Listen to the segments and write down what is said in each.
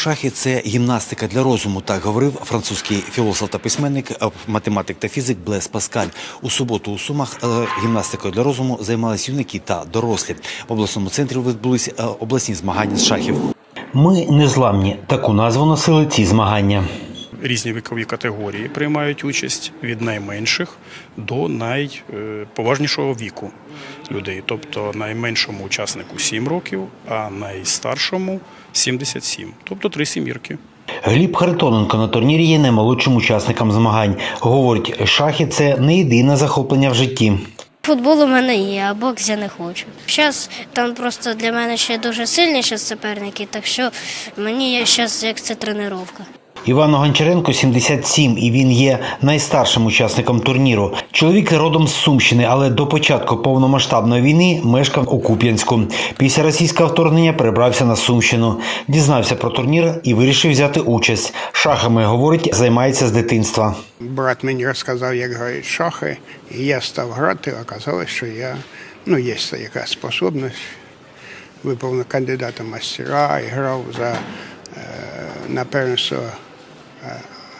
Шахи це гімнастика для розуму, так говорив французький філософ та письменник, е, математик та фізик Блес Паскаль. У суботу у Сумах е, гімнастикою для розуму займалися юнаки та дорослі. В обласному центрі відбулись е, обласні змагання з шахів. Ми незламні. Таку назву носили ці змагання. Різні вікові категорії приймають участь від найменших до найповажнішого віку людей. Тобто найменшому учаснику 7 років, а найстаршому 77, тобто три сімірки. Гліб Харитоненко на турнірі є наймолодшим учасником змагань. Говорить, шахи це не єдине захоплення в житті. Футбол у мене є, а бокс я не хочу. Зараз там просто для мене ще дуже сильні ще суперники, так що мені зараз як це тренування. Івану Гончаренко 77, і він є найстаршим учасником турніру. Чоловік родом з Сумщини, але до початку повномасштабної війни мешкав у Куп'янську. Після російського вторгнення перебрався на Сумщину, дізнався про турнір і вирішив взяти участь. Шахами говорить, займається з дитинства. Брат мені розказав, як грають шахи, і я став грати, оказалось, що я, ну, є якась способність. Випав на кандидата мастера і грав за, е, на е,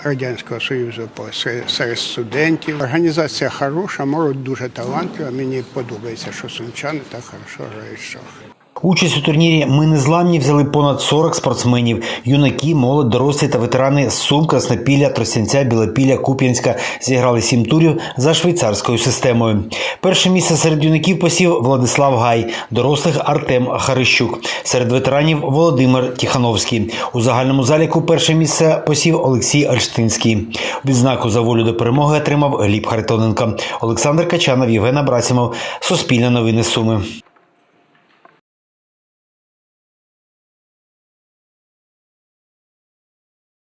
Радянського Союзу серед- студентів. Організація хороша, молодь дуже талантлива. Мені подобається, що сумчани так хорошо грають в шахи. Участь у турнірі Ми незламні взяли понад 40 спортсменів: юнаки, молодь, дорослі та ветерани з Сум, Краснопілля, Тростянця, Білопілля, Куп'янська зіграли сім турів за швейцарською системою. Перше місце серед юнаків посів Владислав Гай, дорослих Артем Харищук, серед ветеранів Володимир Тіхановський. У загальному заліку перше місце посів Олексій Альштинський. Відзнаку за волю до перемоги отримав Гліб Харитоненко. Олександр Качанов, Євген Абрасімов, Суспільне новини Суми.